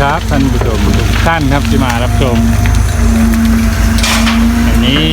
ครับท่านผู้ชมทุกท่านครับที่มารับชม อันนี้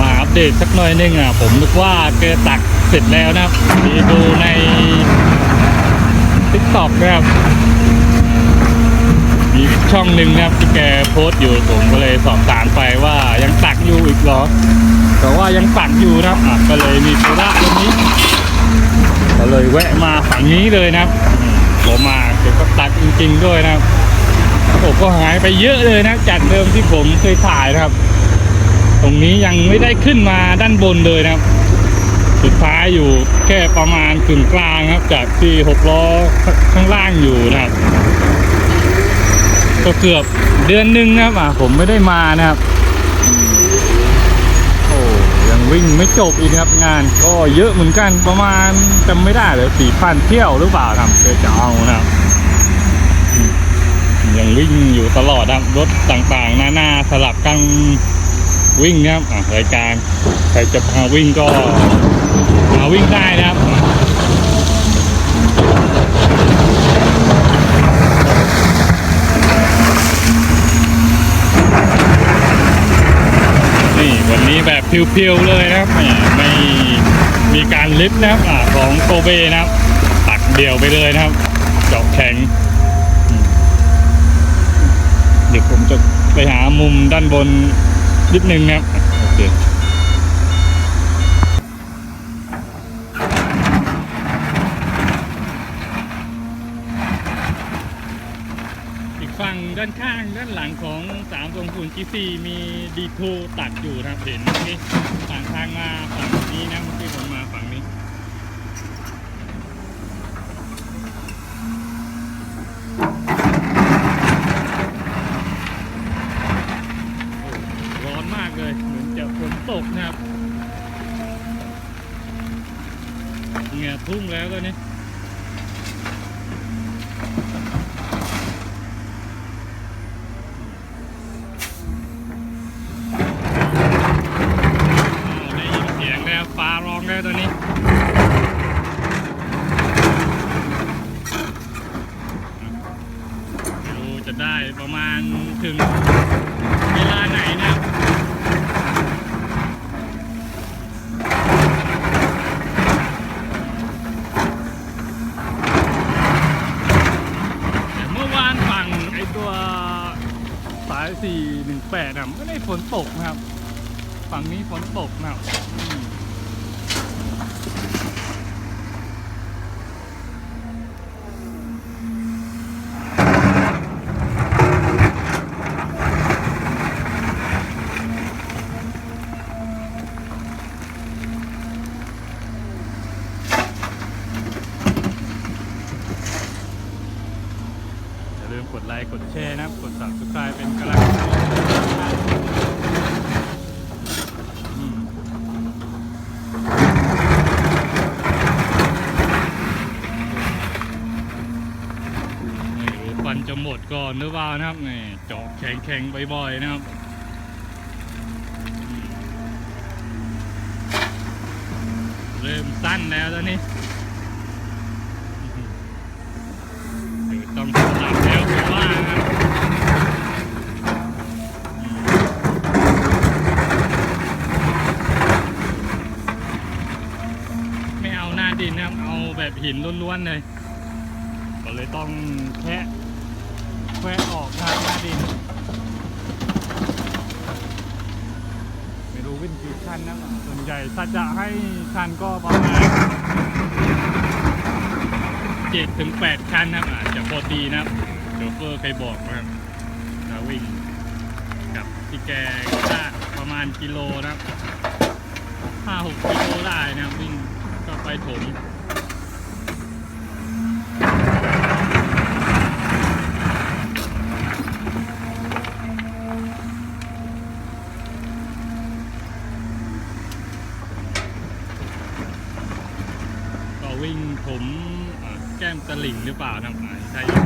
มาอัปเดตสักหน่อยหนึงอะ ผมนึกว่าเกอตักเสร็จแล้วนะครับดีดูในทิกตอกนะครับมีช่องหนึ่งนะครับที่แกโพสต์อยู่ผมก็เลยสอบถามไปว่ายังตักอยู่อีกหรอแต่ว่ายังตักอยู่นะครับก็เลยมีธุระตรงนี้ก็เลยแวะมาฝั่งนี้เลยนะครับ ผมมาเก็บก็ตักจริง ๆ ด้วยนะครับผมก็หายไปเยอะเลยนะจากเดิมที่ผมเคยถ่ายนะครับ ตรงนี้ยังไม่ได้ขึ้นมาด้านบนเลยนะครับ สุดท้ายอยู่แค่ประมาณกึ่งกลางครับ จากที่หกล้อข้างล่างอยู่นะครับก็เกือบเดือนหนึงนะครับอะผมไม่ได้มานะครับ วิ่งไม่จบอีกครับงาน ก็เยอะเหมือนกันประมาณจำไม่ได้เลยสี่พันเที่ยวหรือเปล่าครับเจอจะเอานะครับยังวิ่งอยู่ตลอดครับรถต่างๆ หน้าๆสลับกันวิ่งนะครับรายการใครจะมาวิ่งก็มาวิ่งได้นะครับ นี่แบบเพียวๆเลยนะครับไม่มีการลิฟต์นะครับอของโกเบนะครับ ตักเดี่ยวไปเลยนะครับเจาะแข็งเดี๋ยวผมจะไปหามุมด้านบนนิดนึงนะครับโอเค ฝั่งด้านข้างด้านหลังของสามตรงศูนย์จีซีมีดีโทตัดอยู่นะครับเห็นเมื่อกี้ฝั่งทางมาฝั่งนี้นะเมื่อกี้ผมมาฝั่งนี้ร้อนมากเลยเหมือนจะฝนตกนะครับเหงื่อทุ่งแล้วตอน สียงแล้วฟ้ารองแล้ตอนนี้ไม่รู้จะได้ประมาณถึงเวลาไหนนะครับเมื่อวานฝั่งไอตัวสาย 418อะไม่ได้ฝนตกนะครับ ฝั่งนี้ฝนตกนะครับ กดแชร์นะครับ กด subscribe เป็นกำลังใจอืมไรฟันจะหมดก่อนหรือเปล่านะครับนี่เจาะแข็งๆบ่อยๆนะครับเริ่มสั้นแล้วตอนนี้ต้องสลับ แบบหินล้วนๆเลย ก็เลยต้องแคะแควะออกทางหน้าดิน ไม่รู้วิ่งกี่ขั้นนะส่วนใหญ่ถ้าจะให้คันก็ประมาณเจ็ดถึงแปดคันนะครับอาจจะพอดีนะครับโชเฟอร์เคยบอกนะครับจะวิ่งกับที่แกก็ประมาณกิโลนะครับห้าหกกิโลได้นะวิ่งก็ไปถม ลิ่งหรือเปล่านะครับอ่าใช่อยู่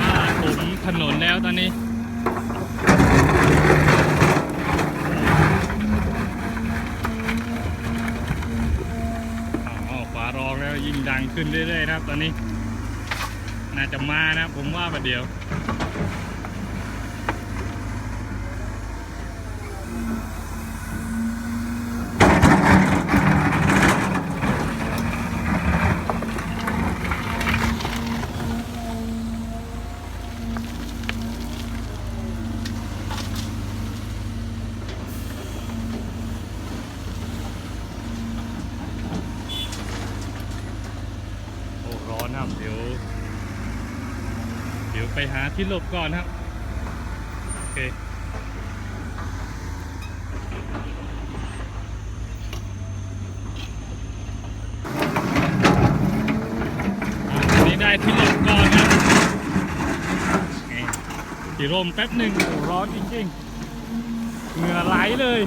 ว่าผมถนนแล้วตอนนี้อ้าวฟ้าร้องแล้วยิ่งดังขึ้นเรื่อยๆนะครับ ตอนนี้ น่าจะมานะ ผมว่าประเดี๋ยว หาที่หลบก่อนครับ โอเคอะทีนี้ได้ที่หลบก่อนครับนี่ที่ร่มแป๊บหนึ่งร้อนจริงๆ เหงื่อไหลเลย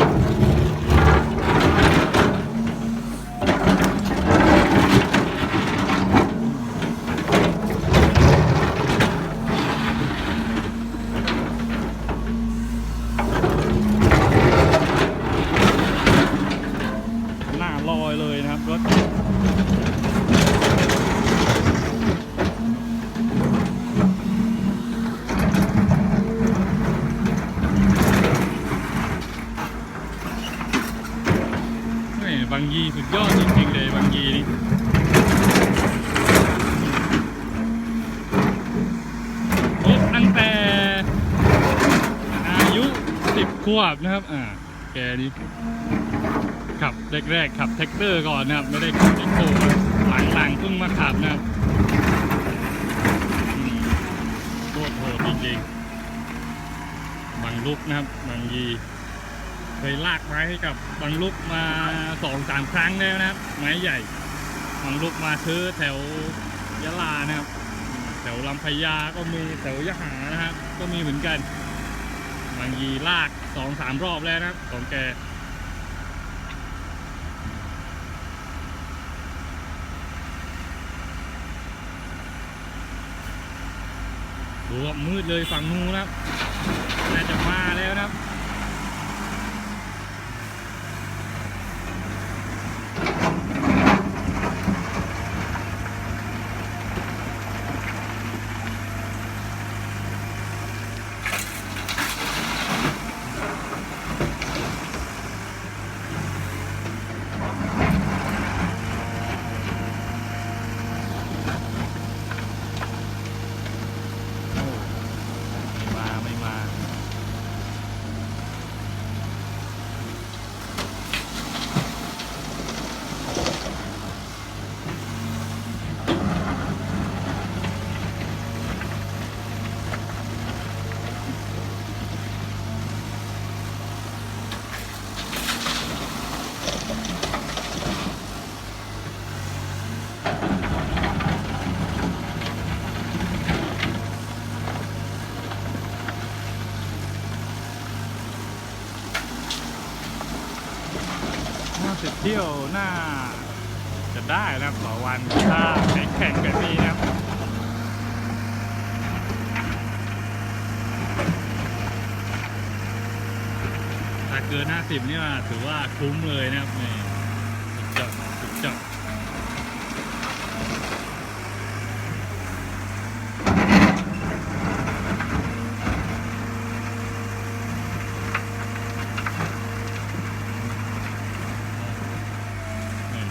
หน้าลอยเลยนะครับรถ นี่บางยีสุดยอดจริงๆเลยบางยีนี่รถตั้งแต่อายุ10ขวบนะครับ อ่า แกนี่ขับแรกๆขับแท็กเตอร์ก่อนนะครับ ไม่ได้ขับอีโก้หลังๆเพิ่งมาขับนะครับโคตรโหดจริงๆบางลุกนะครับบางยี เคยลากไม้ให้กับบางลุกมาสองสามครั้งแล้วนะครับ ไม้ใหญ่บางลุกมาซื้อแถวยะลานะครับ แถวลำพญาก็มีแถวยะหานะครับ ก็มีเหมือนกัน บางยีลากสองสามรอบแล้วนะครับของแกดูว่ามืดเลยฝั่งนู้นนะครับน่าจะมาแล้วนะครับ โอ้ไม่มาไม่มา น่าจะ เที่ยวหน้า จะได้นะครับต่อวันถ้าแข่งแบบนี้นะครับถ้าเกิน 50 นี่ว่าถือว่าคุ้มเลยนะครับนี่สุดยอดสุดยอดนี่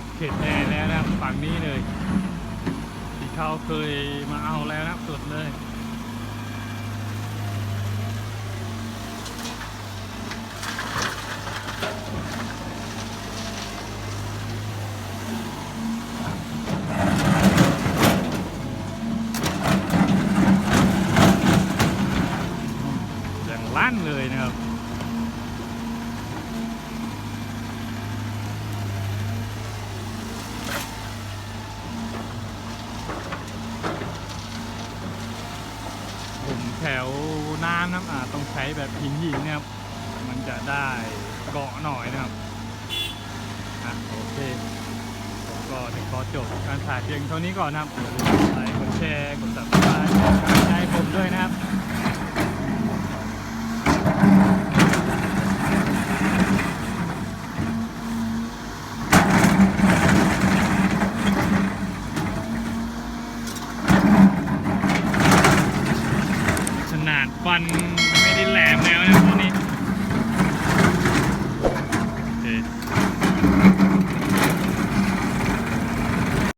สุดเข็ดแน่แล้วนะฝั่งนี้เลยที่เขาเคยมาเอาแล้วนะครับสุดเลย อย่างลั่นเลยนะครับ ผม แถวน้ำนะครับอ่าต้องใช้แบบหินหินนะครับ มันจะได้เกาะหน่อยนะครับอะโอเคผมก็จะขอจบการถ่ายเพียงเท่านี้ก่อนนะครับอย่าลืมกดไลค์กดแชร์กดติดตามกดใจให้ผมด้วยนะครับ